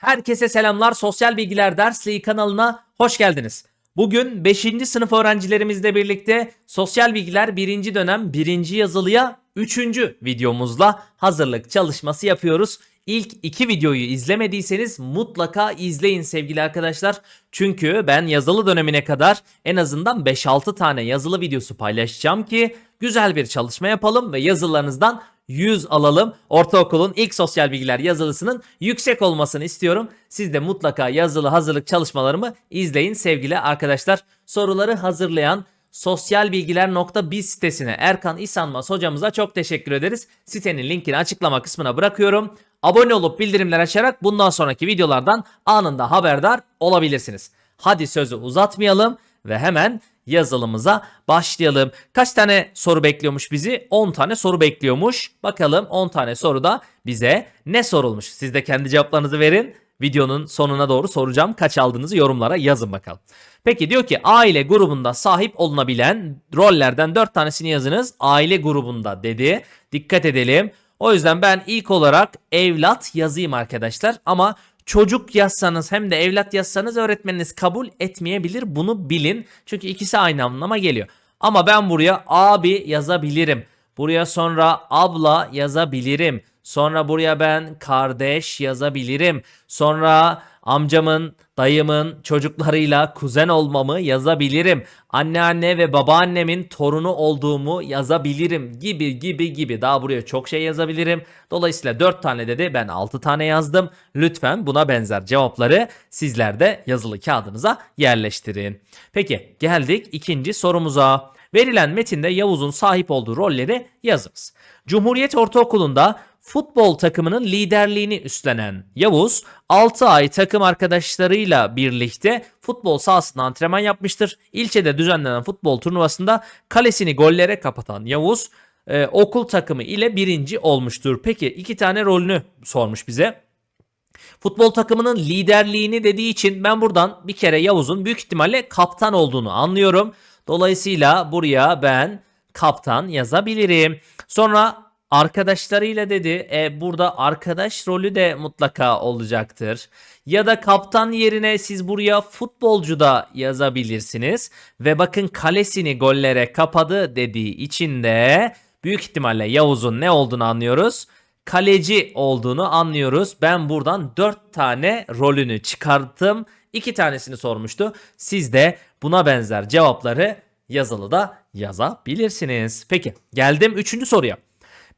Herkese selamlar. Sosyal Bilgiler Dersliği kanalına hoş geldiniz. Bugün 5. sınıf öğrencilerimizle birlikte Sosyal Bilgiler 1. dönem 1. yazılıya 3. videomuzla hazırlık çalışması yapıyoruz. İlk iki videoyu izlemediyseniz mutlaka izleyin sevgili arkadaşlar. Çünkü ben yazılı dönemine kadar en azından 5-6 tane yazılı videosu paylaşacağım ki güzel bir çalışma yapalım ve yazılarınızdan 100 alalım. Ortaokulun ilk sosyal bilgiler yazılısının yüksek olmasını istiyorum. Siz de mutlaka yazılı hazırlık çalışmalarımı izleyin sevgili arkadaşlar. Soruları hazırlayan sosyalbilgiler.biz sitesine Erkan İsanmaz hocamıza çok teşekkür ederiz. Sitenin linkini açıklama kısmına bırakıyorum. Abone olup bildirimler açarak bundan sonraki videolardan anında haberdar olabilirsiniz. Hadi sözü uzatmayalım ve hemen yazılımıza başlayalım. Kaç tane soru bekliyormuş bizi? 10 tane soru bekliyormuş. Bakalım 10 tane soruda bize ne sorulmuş? Siz de kendi cevaplarınızı verin. Videonun sonuna doğru soracağım. Kaç aldığınızı yorumlara yazın bakalım. Peki diyor ki aile grubunda sahip olunabilen rollerden 4 tanesini yazınız. Aile grubunda dedi. Dikkat edelim. O yüzden ben ilk olarak evlat yazayım arkadaşlar. Ama çocuk yazsanız hem de evlat yazsanız öğretmeniniz kabul etmeyebilir. Bunu bilin. Çünkü ikisi aynı anlama geliyor. Ama ben buraya abi yazabilirim. Buraya sonra abla yazabilirim. Sonra buraya ben kardeş yazabilirim. Sonra amcamın, dayımın çocuklarıyla kuzen olmamı yazabilirim. Anneanne ve babaannemin torunu olduğumu yazabilirim gibi gibi gibi. Daha buraya çok şey yazabilirim. Dolayısıyla 4 tane dedi ben 6 tane yazdım. Lütfen buna benzer cevapları sizler de yazılı kağıdınıza yerleştirin. Peki geldik ikinci sorumuza. Verilen metinde Yavuz'un sahip olduğu rolleri yazınız. Cumhuriyet Ortaokulu'nda futbol takımının liderliğini üstlenen Yavuz 6 ay takım arkadaşlarıyla birlikte futbol sahasında antrenman yapmıştır. İlçede düzenlenen futbol turnuvasında kalesini gollere kapatan Yavuz e, okul takımı ile birinci olmuştur. Peki iki tane rolünü sormuş bize. Futbol takımının liderliğini dediği için ben buradan bir kere Yavuz'un büyük ihtimalle kaptan olduğunu anlıyorum. Dolayısıyla buraya ben kaptan yazabilirim. Sonra arkadaşlarıyla dedi. E, burada arkadaş rolü de mutlaka olacaktır. Ya da kaptan yerine siz buraya futbolcu da yazabilirsiniz. Ve bakın kalesini gollere kapadı dediği için de büyük ihtimalle Yavuz'un ne olduğunu anlıyoruz. Kaleci olduğunu anlıyoruz. Ben buradan 4 tane rolünü çıkarttım. 2 tanesini sormuştu. Siz de buna benzer cevapları yazılı da yazabilirsiniz. Peki geldim 3. soruya.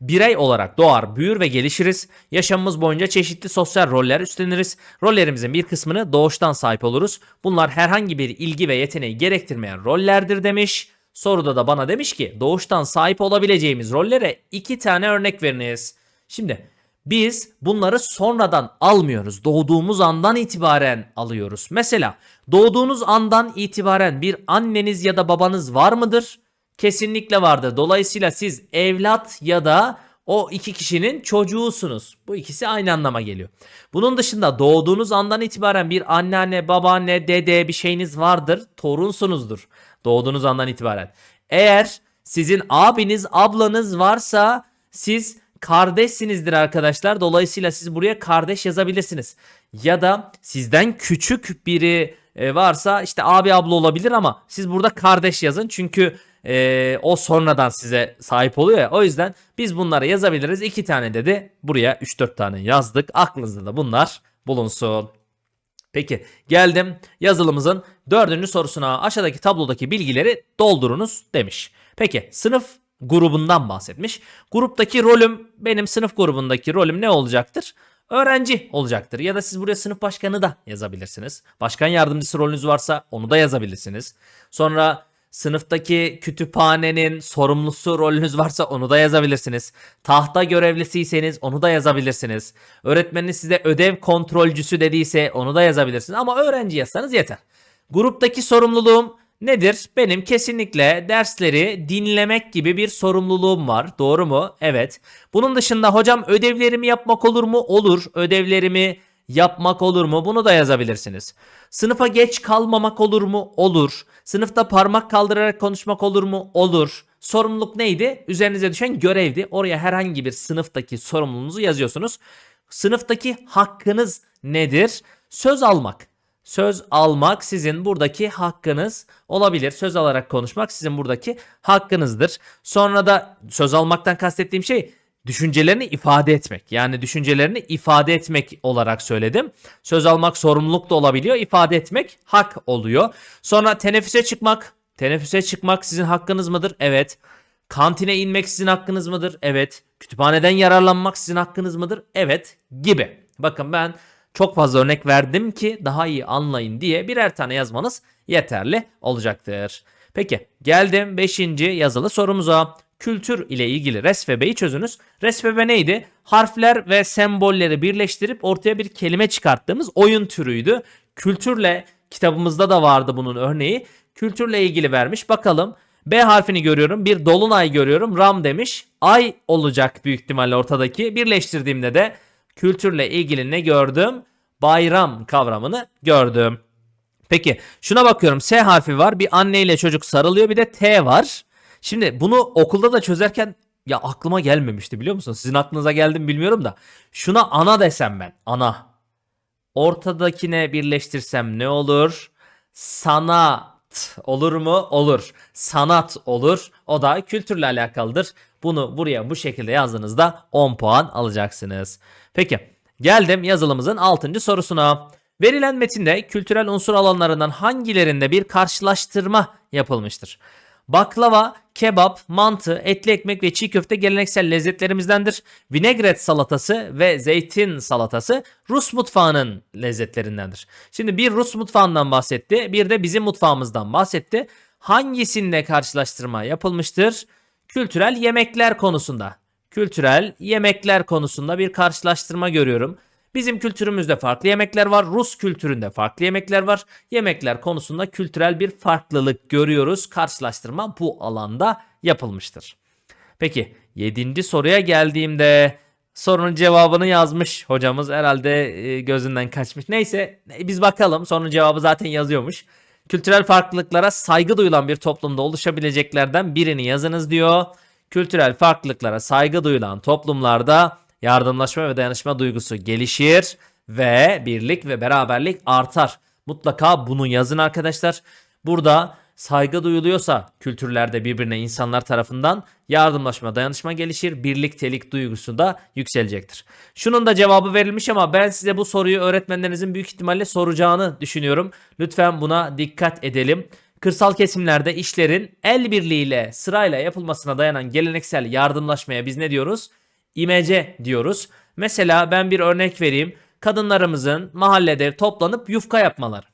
Birey olarak doğar, büyür ve gelişiriz. Yaşamımız boyunca çeşitli sosyal roller üstleniriz. Rollerimizin bir kısmını doğuştan sahip oluruz. Bunlar herhangi bir ilgi ve yeteneği gerektirmeyen rollerdir demiş. Soruda da bana demiş ki doğuştan sahip olabileceğimiz rollere iki tane örnek veriniz. Şimdi biz bunları sonradan almıyoruz. Doğduğumuz andan itibaren alıyoruz. Mesela doğduğunuz andan itibaren bir anneniz ya da babanız var mıdır? Kesinlikle vardır. Dolayısıyla siz evlat ya da o iki kişinin çocuğusunuz. Bu ikisi aynı anlama geliyor. Bunun dışında doğduğunuz andan itibaren bir anneanne, babaanne, dede bir şeyiniz vardır. Torunsunuzdur. Doğduğunuz andan itibaren. Eğer sizin abiniz, ablanız varsa siz kardeşsinizdir arkadaşlar. Dolayısıyla siz buraya kardeş yazabilirsiniz. Ya da sizden küçük biri e, varsa işte abi abla olabilir ama siz burada kardeş yazın. Çünkü e, o sonradan size sahip oluyor ya. O yüzden biz bunları yazabiliriz. İki tane dedi. Buraya 3-4 tane yazdık. Aklınızda da bunlar bulunsun. Peki geldim yazılımızın dördüncü sorusuna aşağıdaki tablodaki bilgileri doldurunuz demiş. Peki sınıf grubundan bahsetmiş. Gruptaki rolüm benim sınıf grubundaki rolüm ne olacaktır? Öğrenci olacaktır. Ya da siz buraya sınıf başkanı da yazabilirsiniz. Başkan yardımcısı rolünüz varsa onu da yazabilirsiniz. Sonra sınıftaki kütüphanenin sorumlusu rolünüz varsa onu da yazabilirsiniz. Tahta görevlisiyseniz onu da yazabilirsiniz. Öğretmeniniz size ödev kontrolcüsü dediyse onu da yazabilirsiniz. Ama öğrenci yazsanız yeter. Gruptaki sorumluluğum nedir? Benim kesinlikle dersleri dinlemek gibi bir sorumluluğum var. Doğru mu? Evet. Bunun dışında hocam ödevlerimi yapmak olur mu? Olur. Ödevlerimi yapmak olur mu? Bunu da yazabilirsiniz. Sınıfa geç kalmamak olur mu? Olur. Sınıfta parmak kaldırarak konuşmak olur mu? Olur. Sorumluluk neydi? Üzerinize düşen görevdi. Oraya herhangi bir sınıftaki sorumluluğunuzu yazıyorsunuz. Sınıftaki hakkınız nedir? Söz almak. Söz almak sizin buradaki hakkınız olabilir. Söz alarak konuşmak sizin buradaki hakkınızdır. Sonra da söz almaktan kastettiğim şey düşüncelerini ifade etmek. Yani düşüncelerini ifade etmek olarak söyledim. Söz almak sorumluluk da olabiliyor. ifade etmek hak oluyor. Sonra teneffüse çıkmak. Teneffüse çıkmak sizin hakkınız mıdır? Evet. Kantine inmek sizin hakkınız mıdır? Evet. Kütüphaneden yararlanmak sizin hakkınız mıdır? Evet. Gibi. Bakın ben çok fazla örnek verdim ki daha iyi anlayın diye birer tane yazmanız yeterli olacaktır. Peki geldim 5. yazılı sorumuza. Kültür ile ilgili resfebeyi çözünüz. Resfebe neydi? Harfler ve sembolleri birleştirip ortaya bir kelime çıkarttığımız oyun türüydü. Kültürle kitabımızda da vardı bunun örneği. Kültürle ilgili vermiş. Bakalım B harfini görüyorum. Bir dolunay görüyorum. Ram demiş. Ay olacak büyük ihtimalle ortadaki. Birleştirdiğimde de kültürle ilgili ne gördüm? Bayram kavramını gördüm. Peki şuna bakıyorum. S harfi var. Bir anne ile çocuk sarılıyor. Bir de T var. Şimdi bunu okulda da çözerken ya aklıma gelmemişti biliyor musun? Sizin aklınıza geldi mi bilmiyorum da. Şuna ana desem ben. Ana. Ortadakine birleştirsem ne olur? Olur mu? Olur. Sanat olur. O da kültürle alakalıdır. Bunu buraya bu şekilde yazdığınızda 10 puan alacaksınız. Peki geldim yazılımızın 6. sorusuna. Verilen metinde kültürel unsur alanlarından hangilerinde bir karşılaştırma yapılmıştır? Baklava, kebap, mantı, etli ekmek ve çiğ köfte geleneksel lezzetlerimizdendir. Vinegret salatası ve zeytin salatası Rus mutfağının lezzetlerindendir. Şimdi bir Rus mutfağından bahsetti, bir de bizim mutfağımızdan bahsetti. Hangisinde karşılaştırma yapılmıştır? Kültürel yemekler konusunda. Kültürel yemekler konusunda bir karşılaştırma görüyorum. Bizim kültürümüzde farklı yemekler var. Rus kültüründe farklı yemekler var. Yemekler konusunda kültürel bir farklılık görüyoruz. Karşılaştırma bu alanda yapılmıştır. Peki 7. soruya geldiğimde sorunun cevabını yazmış hocamız herhalde e, gözünden kaçmış. Neyse biz bakalım sorunun cevabı zaten yazıyormuş. Kültürel farklılıklara saygı duyulan bir toplumda oluşabileceklerden birini yazınız diyor. Kültürel farklılıklara saygı duyulan toplumlarda yardımlaşma ve dayanışma duygusu gelişir ve birlik ve beraberlik artar. Mutlaka bunu yazın arkadaşlar. Burada saygı duyuluyorsa kültürlerde birbirine insanlar tarafından yardımlaşma, dayanışma gelişir, birliktelik duygusu da yükselecektir. Şunun da cevabı verilmiş ama ben size bu soruyu öğretmenlerinizin büyük ihtimalle soracağını düşünüyorum. Lütfen buna dikkat edelim. Kırsal kesimlerde işlerin el birliğiyle sırayla yapılmasına dayanan geleneksel yardımlaşmaya biz ne diyoruz? İmece diyoruz. Mesela ben bir örnek vereyim. Kadınlarımızın mahallede toplanıp yufka yapmaları.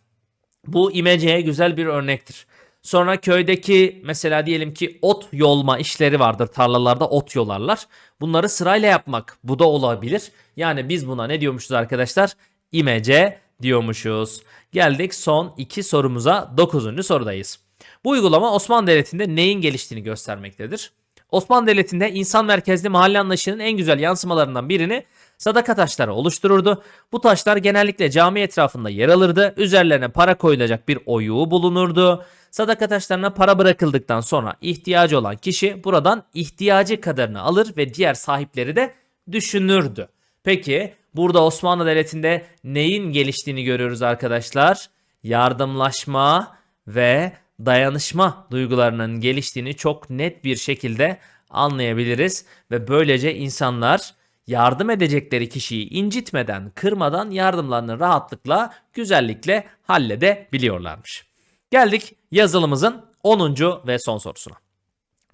Bu imeceye güzel bir örnektir. Sonra köydeki mesela diyelim ki ot yolma işleri vardır. Tarlalarda ot yolarlar. Bunları sırayla yapmak bu da olabilir. Yani biz buna ne diyormuşuz arkadaşlar? İmece diyormuşuz. Geldik son iki sorumuza 9. sorudayız. Bu uygulama Osmanlı Devleti'nde neyin geliştiğini göstermektedir. Osmanlı Devleti'nde insan merkezli mahalle anlayışının en güzel yansımalarından birini sadaka taşları oluştururdu. Bu taşlar genellikle cami etrafında yer alırdı. Üzerlerine para koyulacak bir oyuğu bulunurdu. Sadaka taşlarına para bırakıldıktan sonra ihtiyacı olan kişi buradan ihtiyacı kadarını alır ve diğer sahipleri de düşünürdü. Peki burada Osmanlı Devleti'nde neyin geliştiğini görüyoruz arkadaşlar? Yardımlaşma ve dayanışma duygularının geliştiğini çok net bir şekilde anlayabiliriz ve böylece insanlar yardım edecekleri kişiyi incitmeden, kırmadan yardımlarını rahatlıkla, güzellikle halledebiliyorlarmış. Geldik yazılımızın 10. ve son sorusuna.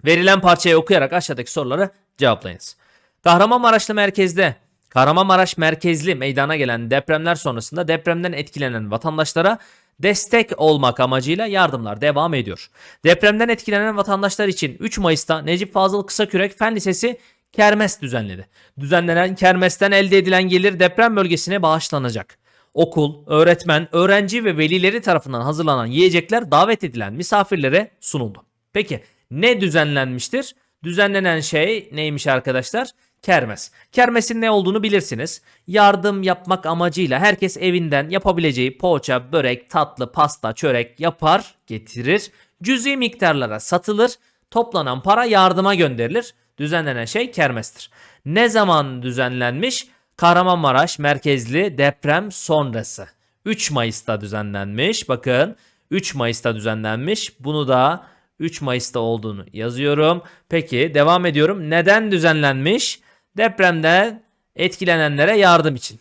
Verilen parçayı okuyarak aşağıdaki soruları cevaplayınız. Kahramanmaraşlı merkezde Kahramanmaraş merkezli meydana gelen depremler sonrasında depremden etkilenen vatandaşlara destek olmak amacıyla yardımlar devam ediyor. Depremden etkilenen vatandaşlar için 3 Mayıs'ta Necip Fazıl Kısakürek Fen Lisesi kermes düzenledi. Düzenlenen kermesten elde edilen gelir deprem bölgesine bağışlanacak. Okul, öğretmen, öğrenci ve velileri tarafından hazırlanan yiyecekler davet edilen misafirlere sunuldu. Peki ne düzenlenmiştir? Düzenlenen şey neymiş arkadaşlar? Kermes. Kermesin ne olduğunu bilirsiniz. Yardım yapmak amacıyla herkes evinden yapabileceği poğaça, börek, tatlı, pasta, çörek yapar, getirir. Cüzi miktarlara satılır. Toplanan para yardıma gönderilir. Düzenlenen şey kermestir. Ne zaman düzenlenmiş? Kahramanmaraş merkezli deprem sonrası. 3 Mayıs'ta düzenlenmiş. Bakın 3 Mayıs'ta düzenlenmiş. Bunu da 3 Mayıs'ta olduğunu yazıyorum. Peki devam ediyorum. Neden düzenlenmiş? Depremden etkilenenlere yardım için.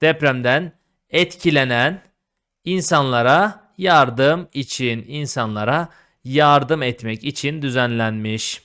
Depremden etkilenen insanlara yardım için, insanlara yardım etmek için düzenlenmiş.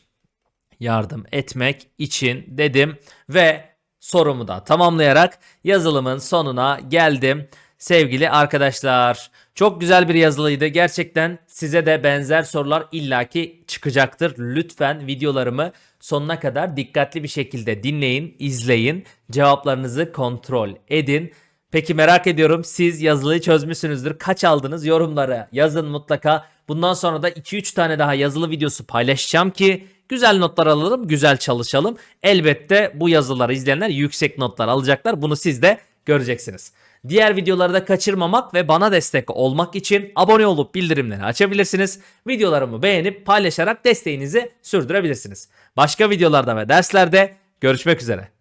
Yardım etmek için dedim ve sorumu da tamamlayarak yazılımın sonuna geldim. Sevgili arkadaşlar, çok güzel bir yazılıydı. Gerçekten size de benzer sorular illaki çıkacaktır. Lütfen videolarımı sonuna kadar dikkatli bir şekilde dinleyin, izleyin, cevaplarınızı kontrol edin. Peki merak ediyorum siz yazılıyı çözmüşsünüzdür. Kaç aldınız? Yorumlara yazın mutlaka. Bundan sonra da 2-3 tane daha yazılı videosu paylaşacağım ki güzel notlar alalım, güzel çalışalım. Elbette bu yazıları izleyenler yüksek notlar alacaklar. Bunu siz de göreceksiniz. Diğer videoları da kaçırmamak ve bana destek olmak için abone olup bildirimleri açabilirsiniz. Videolarımı beğenip paylaşarak desteğinizi sürdürebilirsiniz. Başka videolarda ve derslerde görüşmek üzere.